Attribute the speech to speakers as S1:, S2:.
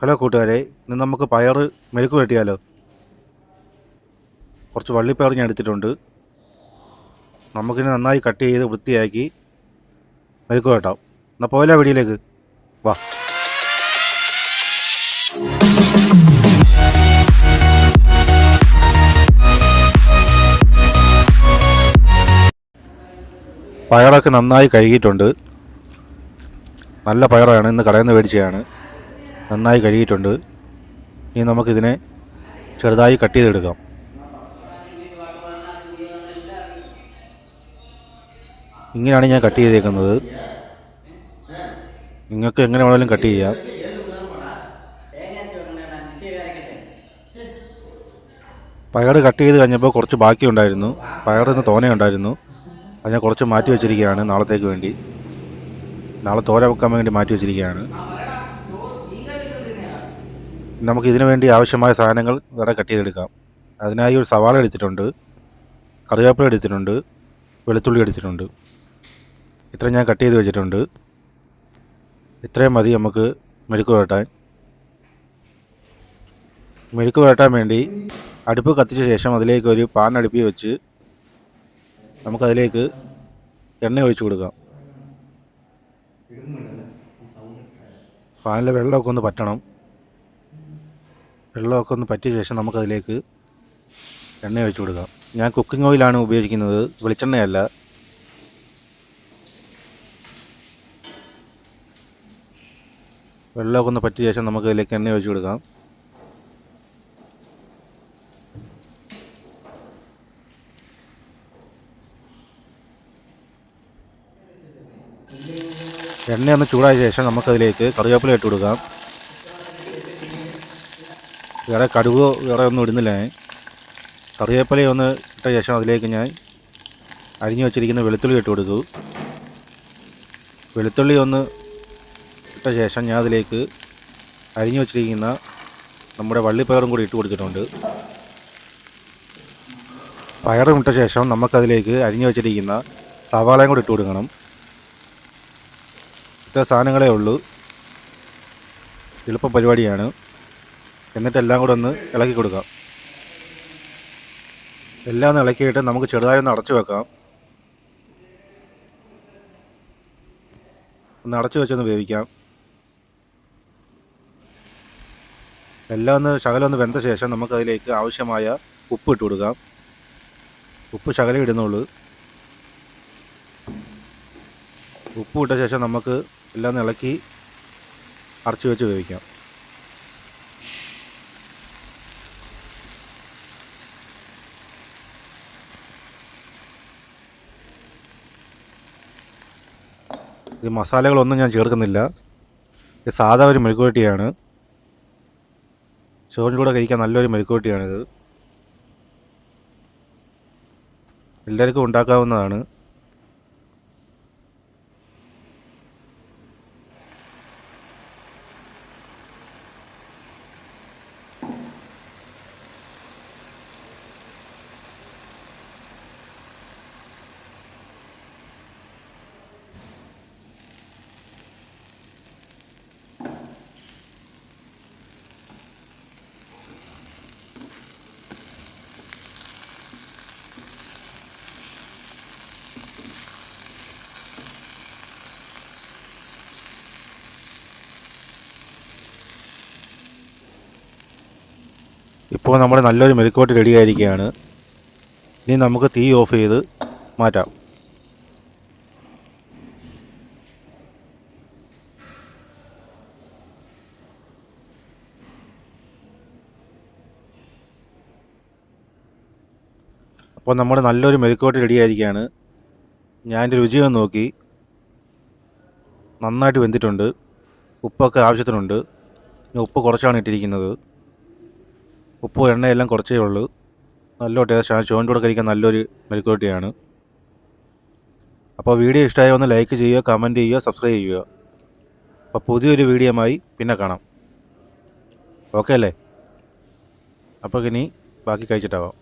S1: Hello കൂട്ടുകാരെ ഇന്ന് നമുക്ക് പയർ മെഴുക്ക് വെട്ടിയാലോ കുറച്ച് വള്ളിപ്പയർ ഞാൻ എടുത്തിട്ടുണ്ട്. നമുക്കിനി നന്നായി കട്ട് ചെയ്ത് വൃത്തിയാക്കി മെഴുക്ക് വെട്ടാം എന്നാൽ പോയില്ല വെടിയിലേക്ക് വാ. പയറൊക്കെ നന്നായി കഴുകിയിട്ടുണ്ട്. നല്ല പയറാണ് ഇന്ന് കടയിൽ നിന്ന് മേടിച്ചതാണ്. നന്നായി കഴുകിയിട്ടുണ്ട്. ഇനി നമുക്കിതിനെ ചെറുതായി കട്ട് ചെയ്തെടുക്കാം. ഇങ്ങനെയാണ് ഞാൻ കട്ട് ചെയ്തേക്കുന്നത്. നിങ്ങൾക്ക് എങ്ങനെ വേണമെങ്കിലും കട്ട് ചെയ്യാം. പയർ കട്ട് ചെയ്ത് കഴിഞ്ഞപ്പോൾ കുറച്ച് ബാക്കി ഉണ്ടായിരുന്നു പയർ ഇന്ന് തോനെ ഉണ്ടായിരുന്നു അത് ഞാൻ കുറച്ച് മാറ്റി വെച്ചിരിക്കുകയാണ് നാളത്തേക്ക് വേണ്ടി. നാളെ തോര വെക്കാൻ വേണ്ടി മാറ്റി വെച്ചിരിക്കുകയാണ്. നമുക്ക് ഇതിനു വേണ്ടി ആവശ്യമായ സാധനങ്ങൾ വേറെ കട്ട് ചെയ്തെടുക്കാം. അതിനായി ഒരു സവാള എടുത്തിട്ടുണ്ട് കറിവേപ്പില എടുത്തിട്ടുണ്ട് വെളുത്തുള്ളി എടുത്തിട്ടുണ്ട്. ഇത്ര ഞാൻ കട്ട് ചെയ്ത് വെച്ചിട്ടുണ്ട്. ഇത്രയും മതി നമുക്ക് മെഴുക്ക് പുരട്ടാൻ. മെഴുക്ക് പുരട്ടാൻ വേണ്ടി അടുപ്പ് കത്തിച്ച ശേഷം അതിലേക്ക് ഒരു പാൻ അടുപ്പി വെച്ച് നമുക്കതിലേക്ക് എണ്ണ ഒഴിച്ചു കൊടുക്കാം. പാനിലെ വെള്ളമൊക്കെ ഒന്ന് പറ്റണം. വെള്ളമൊക്കെ ഒന്ന് പറ്റിയ ശേഷം നമുക്കതിലേക്ക് എണ്ണ ഒഴിച്ചു കൊടുക്കാം. ഞാൻ കുക്കിംഗ് ഓയിലാണ് ഉപയോഗിക്കുന്നത്. വെളിച്ചെണ്ണയല്ല. വെള്ളമൊക്കെ ഒന്ന് പറ്റിയ ശേഷം നമുക്കതിലേക്ക് എണ്ണ ഒഴിച്ചു കൊടുക്കാം. എണ്ണ ഒന്ന് ചൂടായ ശേഷം നമുക്കതിലേക്ക് കറിവേപ്പില ഇട്ട് കൊടുക്കാം. വേറെ കടുകോ വേറെ ഒന്നും ഇടുന്നില്ല ഞാൻ. കറിവേപ്പില ഒന്ന് ഇട്ട ശേഷം അതിലേക്ക് ഞാൻ അരിഞ്ഞു വെച്ചിരിക്കുന്ന വെളുത്തുള്ളി ഇട്ട് കൊടുക്കൂ വെളുത്തുള്ളി ഒന്ന് ഇട്ട ശേഷം ഞാൻ അതിലേക്ക് അരിഞ്ഞു വെച്ചിരിക്കുന്ന നമ്മുടെ വള്ളിപ്പയറും കൂടി ഇട്ട് കൊടുത്തിട്ടുണ്ട്. പയറും ഇട്ട ശേഷം നമുക്കതിലേക്ക് അരിഞ്ഞു വെച്ചിരിക്കുന്ന സവാളയും കൂടി ഇട്ട് കൊടുക്കണം. ഇത്ര സാധനങ്ങളേ ഉള്ളൂ. എളുപ്പ പരിപാടിയാണ്. എന്നിട്ട് എല്ലാം കൂടെ ഒന്ന് ഇളക്കി കൊടുക്കാം. എല്ലാം ഒന്ന് ഇളക്കിയിട്ട് നമുക്ക് ചെറുതായി ഒന്ന് അടച്ചു വെക്കാം. ഒന്ന് അടച്ചു വെച്ചൊന്ന് വേവിക്കാം. എല്ലാം ഒന്ന് ശകലം ഒന്ന് വെന്ത ശേഷം നമുക്കതിലേക്ക് ആവശ്യമായ ഉപ്പ് ഇട്ട് കൊടുക്കാം. ഉപ്പ് ശകലം ഇടുന്നുള്ളൂ. ഉപ്പ് ഇട്ട ശേഷം നമുക്ക് എല്ലാം ഇളക്കി അടച്ചു വെച്ച് വേവിക്കാം. ഈ മസാലകളൊന്നും ഞാൻ ചേർക്കുന്നില്ല. ഇത് സാധാ ഒരു മെഴുക്കുവരട്ടിയാണ് ചോറിന്റെ കൂടെ കഴിക്കാൻ നല്ലൊരു മെഴുക്കുവരട്ടിയാണിത് എല്ലാവർക്കും ഉണ്ടാക്കാവുന്നതാണ്. ഇപ്പോൾ നമ്മുടെ നല്ലൊരു മെഴുക്കോട്ട് റെഡി ആയിരിക്കുകയാണ്. ഇനി നമുക്ക് തീ ഓഫ് ചെയ്ത് മാറ്റാം. അപ്പോൾ നമ്മുടെ നല്ലൊരു മെഴുക്കോട്ട് റെഡി ആയിരിക്കുകയാണ്. ഞാൻ എന്റെ രുചി ഒന്ന് നോക്കി. നന്നായിട്ട് വെന്തിട്ടുണ്ട്. ഉപ്പൊക്കെ ആവശ്യത്തിനുണ്ട്. ഉപ്പ് കുറച്ചാണ് ഇട്ടിരിക്കുന്നത്. ഉപ്പും എണ്ണയെല്ലാം കുറച്ചേ ഉള്ളൂ. നല്ല ടേസ്റ്റാണ് ചോറിന്റെ കൂടെ കഴിക്കാൻ നല്ലൊരു മെഴുക്കുവരട്ടിയാണ് അപ്പോൾ വീഡിയോ ഇഷ്ടമായ ഒന്ന് ലൈക്ക് ചെയ്യുക കമന്റ് ചെയ്യുക സബ്സ്ക്രൈബ് ചെയ്യുക. അപ്പോൾ പുതിയൊരു വീഡിയോമായി പിന്നെ കാണാം. ഓക്കെ അല്ലേ? അപ്പോൾ ഇനി ബാക്കി കഴിച്ചിട്ടാവാം.